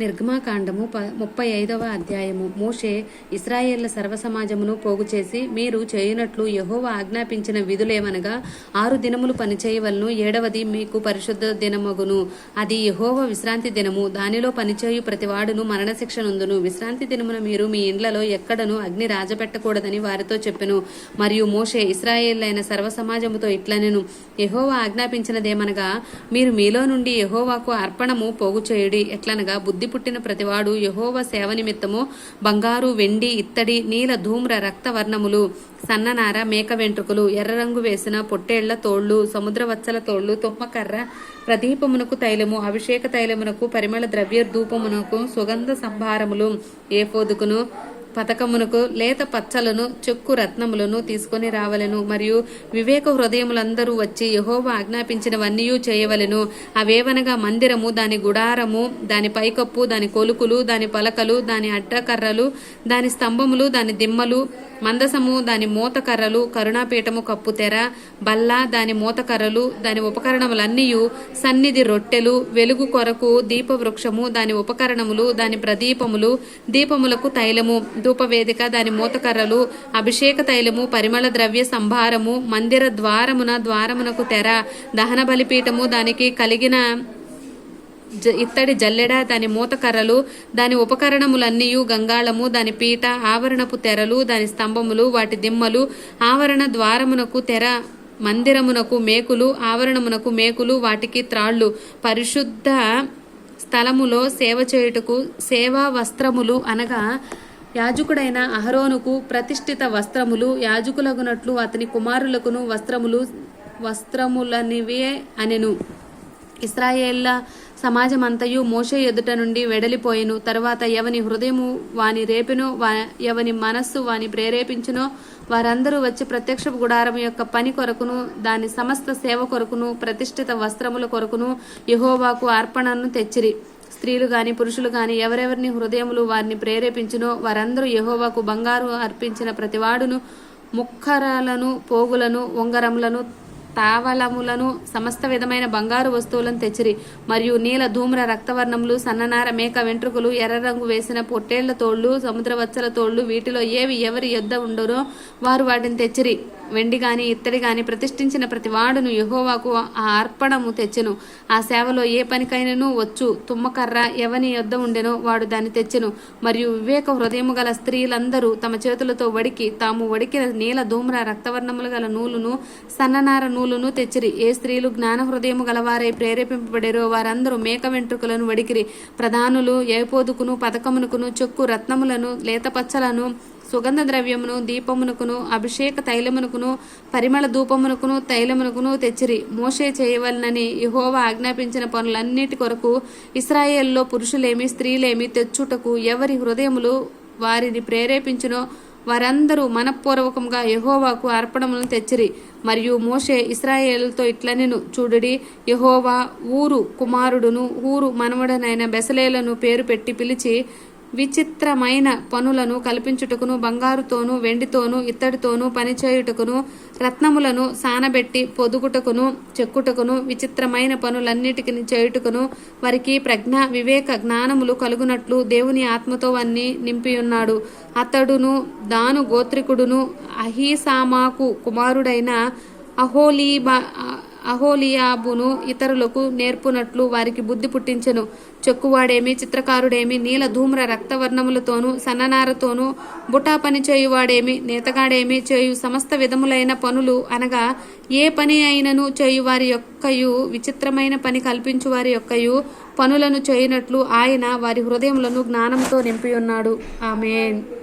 నిర్గమాకాండము ప ముప్పై ఐదవ అధ్యాయము. మోషే ఇస్రాయేళ్ళ సర్వసమాజమును పోగు చేసి మీరు చేయునట్లు యెహోవా ఆజ్ఞాపించిన విధులేమనగా ఆరు దినములు పనిచేయవలను ఏడవది మీకు పరిశుద్ధ దినమగును. అది యహోవ విశ్రాంతి దినము. దానిలో పనిచేయు ప్రతివాడును మరణశిక్ష నుందును. విశ్రాంతి దినమున మీరు మీ ఇండ్లలో ఎక్కడను అగ్ని రాజపెట్టకూడదని వారితో చెప్పెను. మరియు మోషే ఇస్రాయేళ్ళైన సర్వసమాజముతో ఇట్లనెను. యహోవా ఆజ్ఞాపించినదేమనగా మీరు మీలో నుండి యహోవాకు అర్పణము పోగు చేయుడి ఎట్లనగా బుద్ధి పుట్టిన ప్రతివాడు యహోవ సేవ నిమిత్తము బంగారు వెండి ఇత్తడి నీల ధూమ్ర రక్తవర్ణములు సన్ననార మేక వెంట్రుకలు ఎర్ర రంగు వేసిన పొట్టేళ్ళ తోళ్ళు సముద్రవత్సల తోళ్ళు తుమ్మకర్ర ప్రదీపమునకు తైలము అభిషేక తైలమునకు పరిమళ ద్రవ్య ధూపమునకు సుగంధ సంభారములు ఏఫోదుకును పథకమునకు లేత పచ్చలను చెక్కు రత్నములను తీసుకొని రావలెను. మరియు వివేక హృదయములందరూ వచ్చి యహోవ ఆజ్ఞాపించినవన్నీ చేయవలెను. అవేవనగా మందిరము దాని గుడారము దాని పైకప్పు దాని కొలుకులు దాని పలకలు దాని అడ్డకర్రలు దాని స్తంభములు దాని దిమ్మలు మందసము దాని మూతకర్రలు కరుణాపీఠము కప్పు తెర బల్ల దాని మూతకర్రలు దాని ఉపకరణములన్నీ సన్నిధి రొట్టెలు వెలుగు కొరకు దీపవృక్షము దాని ఉపకరణములు దాని ప్రదీపములు దీపములకు తైలము ధూపవేదిక దాని మూతకర్రలు అభిషేక తైలము పరిమళ ద్రవ్య సంభారము మందిర ద్వారమున ద్వారమునకు తెర దహన బలిపీఠము దానికి కలిగిన జ- ఇత్తడి జల్లెడ దాని మూతకర్రలు దాని ఉపకరణములన్నీయు గంగాళము దాని పీట ఆవరణపు తెరలు దాని స్తంభములు వాటి దిమ్మలు ఆవరణ ద్వారమునకు తెర మందిరమునకు మేకులు ఆవరణమునకు మేకులు వాటికి త్రాళ్ళు పరిశుద్ధ స్థలములో సేవ చేయుటకు సేవా వస్త్రములు అనగా యాజకుడైన అహరోనుకు ప్రతిష్ఠిత వస్త్రములు యాజకులగునట్లు అతని కుమారులకును వస్త్రములు వస్త్రములనివే అనెను. ఇస్రాయేళ్ళ సమాజమంతయు మోషే ఎదుట నుండి వెడలిపోయెను. తర్వాత ఎవని హృదయము వాని రేపెనో వా- ఎవని మనస్సు వాని ప్రేరేపించునో వారందరూ వచ్చి ప్రత్యక్ష గుడారం యొక్క పని కొరకును దాని సమస్త సేవ కొరకును ప్రతిష్ఠిత వస్త్రముల కొరకును యహోవాకు అర్పణను తెచ్చిరి. స్త్రీలు గాని పురుషులు గాని ఎవరెవరిని హృదయములు వారిని ప్రేరేపించునో వారందరూ యహోవాకు బంగారు అర్పించిన ప్రతివాడును ముక్కరాలను పోగులను ఉంగరములను తావలములను సమస్త విధమైన బంగారు వస్తువులను తెచ్చిరి. మరియు నీల ధూమ్ర రక్తవర్ణములు సన్ననార మేక వెంట్రుకలు ఎర్ర రంగు వేసిన పొట్టేళ్ళ తోళ్ళు సముద్రవత్సల తోళ్ళు వీటిలో ఏవి ఎవరి యొద్ద ఉండరో వారు వాటిని తెచ్చిరి. వెండి గాని ఇత్తడి గాని ప్రతిష్ఠించిన ప్రతివాడును యహోవాకు ఆ అర్పణము తెచ్చెను. ఆ సేవలో ఏ పనికైనను వచ్చు. తుమ్మకర్ర ఎవని యొద్ద ఉండెనో వాడు దాన్ని తెచ్చెను. మరియు వివేక హృదయము గల స్త్రీలందరూ తమ చేతులతో వడికి తాము వడికిన నీల ధూమ్ర రక్తవర్ణములు గల నూలును సన్ననార నూలును తెచ్చిరి. ఏ స్త్రీలు జ్ఞాన హృదయము గలవారై ప్రేరేపింపబడిరో వారందరూ మేక వెంట్రుకలను వడికిరి. ప్రధానులు ఏపోదుకును పథకమునకును చెక్కు రత్నములను లేతపచ్చలను సుగంధ ద్రవ్యమును దీపమునకును అభిషేక తైలమునకును పరిమళ ధూపమునకును తైలమునకును తెచ్చిరి. మోషే చేయవలనని యెహోవా ఆజ్ఞాపించిన పనులన్నిటి కొరకు ఇస్రాయేల్లో పురుషులేమి స్త్రీలేమి తెచ్చుటకు ఎవరి హృదయములు వారిని ప్రేరేపించునో వారందరూ మనఃపూర్వకంగా యహోవాకు అర్పణములను తెచ్చిరి. మరియు మోషే ఇస్రాయేల్తో ఇట్లనెను చూడుడి యహోవా ఊరు కుమారుడును ఊరు మనవడనైన బెసలేలను పేరు పెట్టి పిలిచి విచిత్రమైన పనులను కల్పించుటకును బంగారుతోనూ వెండితోనూ ఇత్తడితోనూ పనిచేయుటకును రత్నములను సానబెట్టి పొదుగుటకును చెక్కుటకును విచిత్రమైన పనులన్నిటికి చేయుటకును వారికి ప్రజ్ఞ వివేక జ్ఞానములు కలుగునట్లు దేవుని ఆత్మతో వాన్ని నింపియున్నాడు. అతడును దాను గోత్రికుడును అహీసామాకు కుమారుడైన అహోలీబా అహోలియాబును ఇతరులకు నేర్పునట్లు వారికి బుద్ధి పుట్టించెను. చెక్కువాడేమి చిత్రకారుడేమి నీల ధూమ్ర రక్తవర్ణములతోనూ సన్ననారతోనూ బుటా పని చేయువాడేమి నేతగాడేమి చేయు సమస్త విధములైన పనులు అనగా ఏ పని అయినను చేయు వారి యొక్కయు విచిత్రమైన పని కల్పించు వారి యొక్కయు పనులను చేయునట్లు ఆయన వారి హృదయములను జ్ఞానంతో నింపి ఉన్నాడు ఆమెన్.